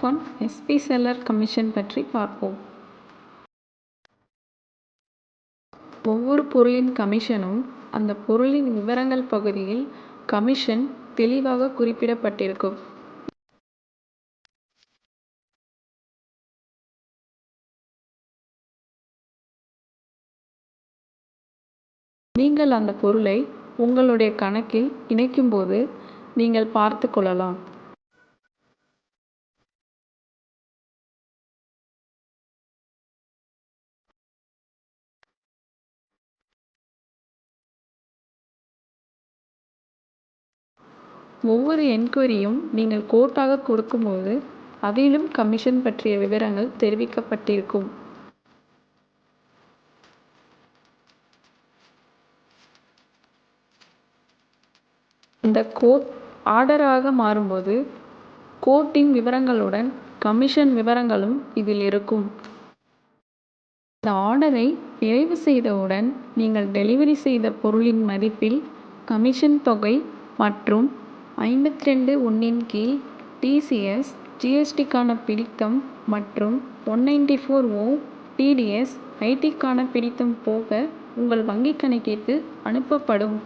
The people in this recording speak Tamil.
ஃபன் எஸ்பி செல்லர் கமிஷன் பற்றி பார்ப்போம். ஒவ்வொரு பொருளின் கமிஷனும் அந்த பொருளின் விவரங்கள் பகுதியில் கமிஷன் தெளிவாக குறிப்பிடப்பட்டிருக்கும். நீங்கள் அந்த பொருளை உங்களுடைய கணக்கில் இணைக்கும்போது நீங்கள் பார்த்து கொள்ளலாம். ஒவ்வொரு என்கொயரியும் நீங்கள் கோட்டாக கொடுக்கும்போது அதிலும் கமிஷன் பற்றிய விவரங்கள் தெரிவிக்கப்பட்டிருக்கும். இந்த கோட் ஆர்டராக மாறும்போது கோட்டின் விவரங்களுடன் கமிஷன் விவரங்களும் இதில் இருக்கும். இந்த ஆர்டரை நிறைவு செய்தவுடன் நீங்கள் டெலிவரி செய்த பொருளின் மதிப்பில் கமிஷன் தொகை மற்றும் ஐம்பத்தி ரெண்டு ஒன்றின் கீழ் டிசிஎஸ் ஜிஎஸ்டிக்கான பிடித்தம் மற்றும் one ninety four O TDS ஐடிக்கான பிடித்தம் போக உங்கள் வங்கிக் கணக்கிற்கு அனுப்பப்படும்.